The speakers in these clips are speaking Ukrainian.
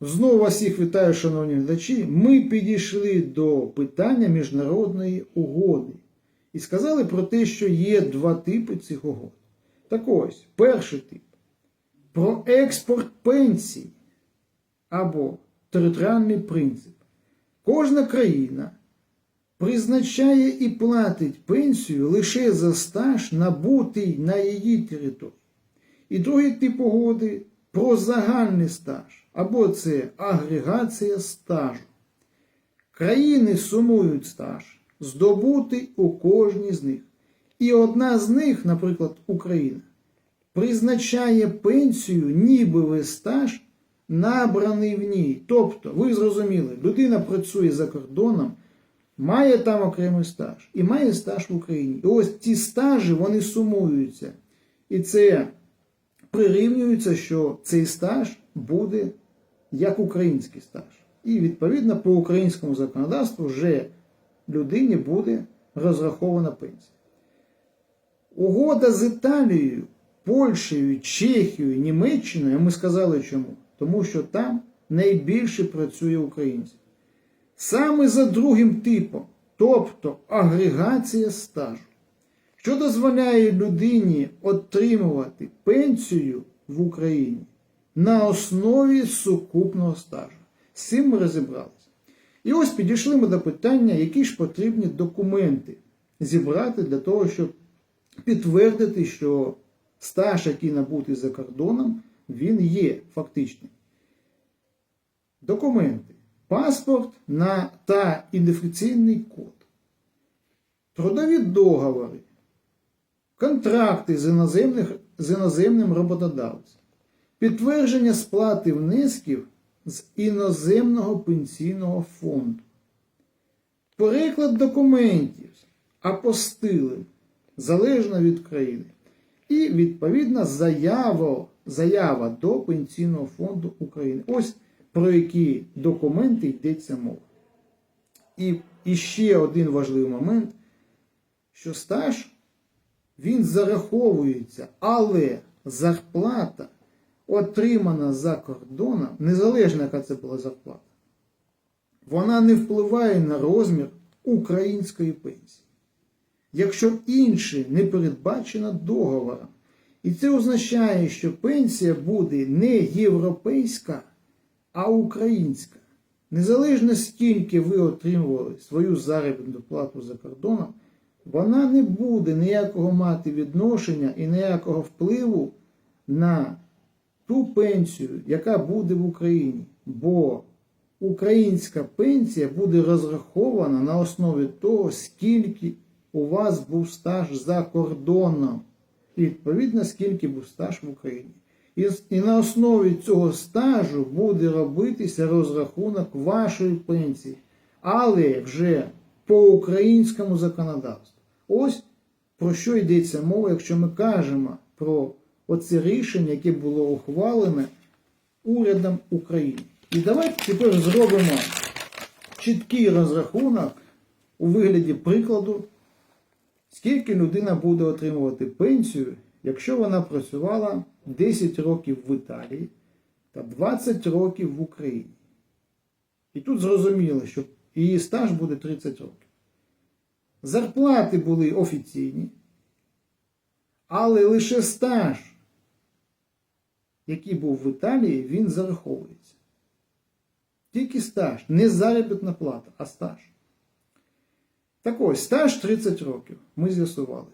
Знову вас всіх вітаю, шановні глядачі. Ми підійшли до питання міжнародної угоди і сказали про те, що є два типи цих угод. Так ось, перший тип про експорт пенсій або територіальний принцип. Кожна країна призначає і платить пенсію лише за стаж, набутий на її території. І другий тип угоди про загальний стаж, або це агрегація стажу. Країни сумують стаж, здобутий у кожній з них. І одна з них, наприклад, Україна, призначає пенсію, ніби стаж, набраний в ній. Тобто, ви зрозуміли, людина працює за кордоном, має там окремий стаж і має стаж в Україні. І ось ці стажі вони сумуються. І це прирівнюється, що цей стаж буде як український стаж. І відповідно по українському законодавству вже людині буде розрахована пенсія. Угода з Італією, Польщею, Чехією, Німеччиною, ми сказали чому? Тому що там найбільше працює українців. Саме за другим типом, тобто агрегація стажу, що дозволяє людині отримувати пенсію в Україні на основі сукупного стажу. З цим ми розібралися. І ось підійшли ми до питання, які ж потрібні документи зібрати для того, щоб підтвердити, що стаж, який набутий за кордоном, він є фактичним. Документи. Паспорт на та ідентифікаційний код. Трудові договори. Контракти з, з іноземним роботодавцем. Підтвердження сплати внесків з іноземного пенсійного фонду. Переклад документів апостили залежно від країни. І відповідна заява, заява до Пенсійного фонду України. Ось про які документи йдеться мова. І, і ще один важливий момент, що стаж він зараховується, але зарплата, отримана за кордоном, незалежно яка це була зарплата, вона не впливає на розмір української пенсії. Якщо інше не передбачено договором. І це означає, що пенсія буде не європейська, а українська. Незалежно скільки ви отримували свою заробітну плату за кордоном, вона не буде ніякого мати відношення і ніякого впливу на ту пенсію, яка буде в Україні. Бо українська пенсія буде розрахована на основі того, скільки у вас був стаж за кордоном. І відповідно, скільки був стаж в Україні. І, і на основі цього стажу буде робитися розрахунок вашої пенсії, але вже по українському законодавству. Ось про що йдеться мова, якщо ми кажемо про оце рішення, яке було ухвалене урядом України. І давайте тепер зробимо чіткий розрахунок у вигляді прикладу, скільки людина буде отримувати пенсію, якщо вона працювала 10 років в Італії та 20 років в Україні. І тут зрозуміло, що її стаж буде 30 років. Зарплати були офіційні, але лише стаж, який був в Італії, він зараховується. Тільки стаж, не заробітна плата, а стаж. Так ось, стаж 30 років. Ми з'ясували.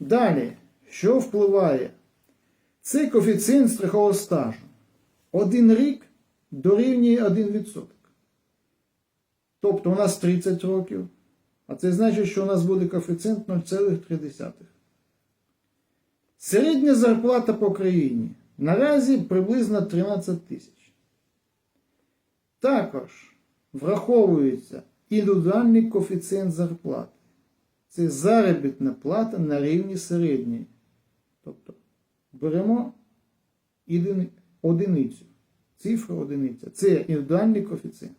Далі, що впливає? Це коефіцієнт страхового стажу. Один рік дорівнює 1%. Тобто у нас 30 років. А це значить, що у нас буде коефіцієнт 0,3. Середня зарплата по країні наразі приблизно 13 тисяч. Також враховується індивідуальний коефіцієнт зарплати. Це заробітна плата на рівні середньої. Тобто беремо одиницю, цифру одиниця. Це індивідуальний коефіцієнт.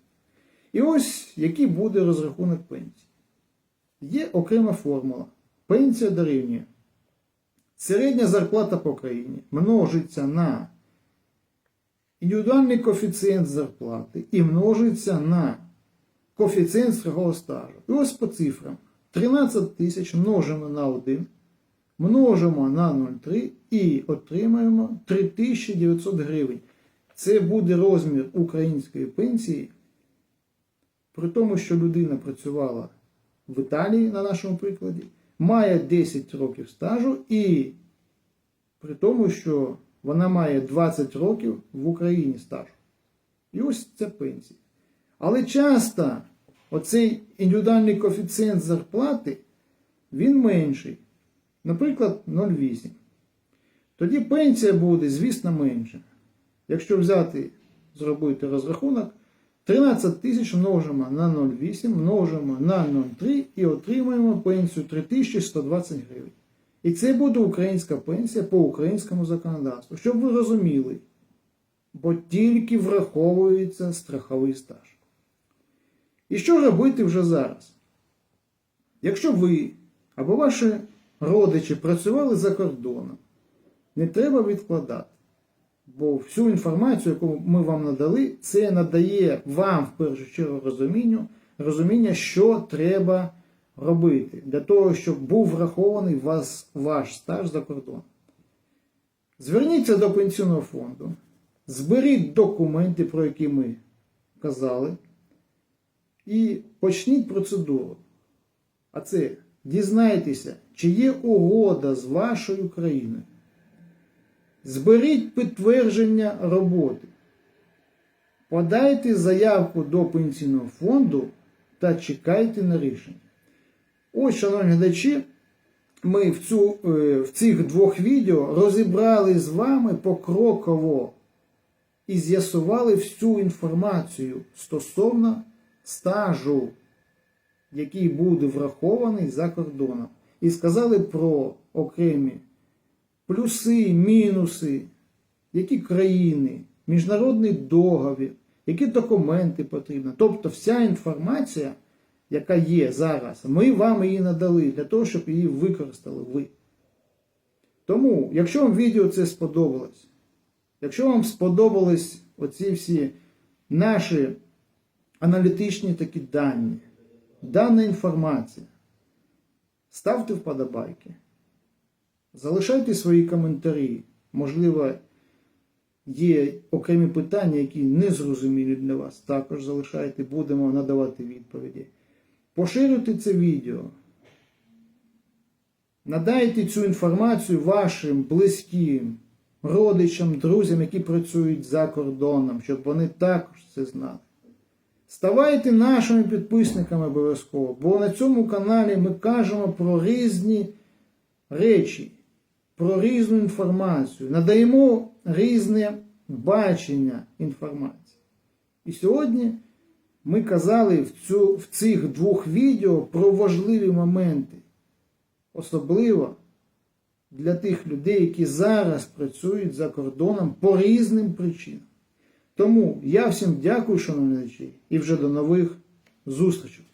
І ось який буде розрахунок пенсії. Є окрема формула. Пенсія дорівнює. Середня зарплата по країні множиться на індивідуальний коефіцієнт зарплати і множиться на коефіцієнт страхового стажу. І ось по цифрам. 13 тисяч множимо на 1, множимо на 0,3 і отримаємо 3900 гривень. Це буде розмір української пенсії, при тому, що людина працювала в Італії, на нашому прикладі, має 10 років стажу і при тому, що вона має 20 років в Україні стажу. І ось це пенсія. Але часто оцей індивідуальний коефіцієнт зарплати, він менший. Наприклад, 0,8. Тоді пенсія буде, звісно, менша. Якщо взяти, зробити розрахунок, 13 тисяч множимо на 0,8, множимо на 0,3 і отримаємо пенсію 3120 гривень. І це буде українська пенсія по українському законодавству. Щоб ви розуміли, бо тільки враховується страховий стаж. І що робити вже зараз? Якщо ви або ваші родичі працювали за кордоном, не треба відкладати. Бо всю інформацію, яку ми вам надали, це надає вам в першу чергу розумінню, розуміння, що треба робити для того, щоб був врахований вас, ваш стаж за кордоном. Зверніться до пенсійного фонду, зберіть документи, про які ми казали, і почніть процедуру. А це дізнайтеся, чи є угода з вашою країною. Зберіть підтвердження роботи. Подайте заявку до пенсійного фонду та чекайте на рішення. Ось, шановні глядачі, ми в, цю, е, в цих двох відео розібрали з вами покроково і з'ясували всю інформацію стосовно стажу, який буде врахований за кордоном. І сказали про окремі плюси, мінуси, які країни, міжнародний договір, які документи потрібно. Тобто вся інформація, яка є зараз, ми вам її надали для того, щоб її використали ви. Тому, якщо вам відео це сподобалось, якщо вам сподобались оці всі наші аналітичні такі дані, дана інформація, ставте вподобайки. Залишайте свої коментарі. Можливо, є окремі питання, які не зрозумілі для вас. Також залишайте, будемо надавати відповіді. Поширюйте це відео. Надайте цю інформацію вашим близьким, родичам, друзям, які працюють за кордоном, щоб вони також це знали. Ставайте нашими підписниками обов'язково, бо на цьому каналі ми кажемо про різні речі, про різну інформацію, надаємо різне бачення інформації. І сьогодні ми казали в, цю, в цих двох відео про важливі моменти, особливо для тих людей, які зараз працюють за кордоном по різним причинам. Тому я всім дякую, шановні і вже до нових зустрічей.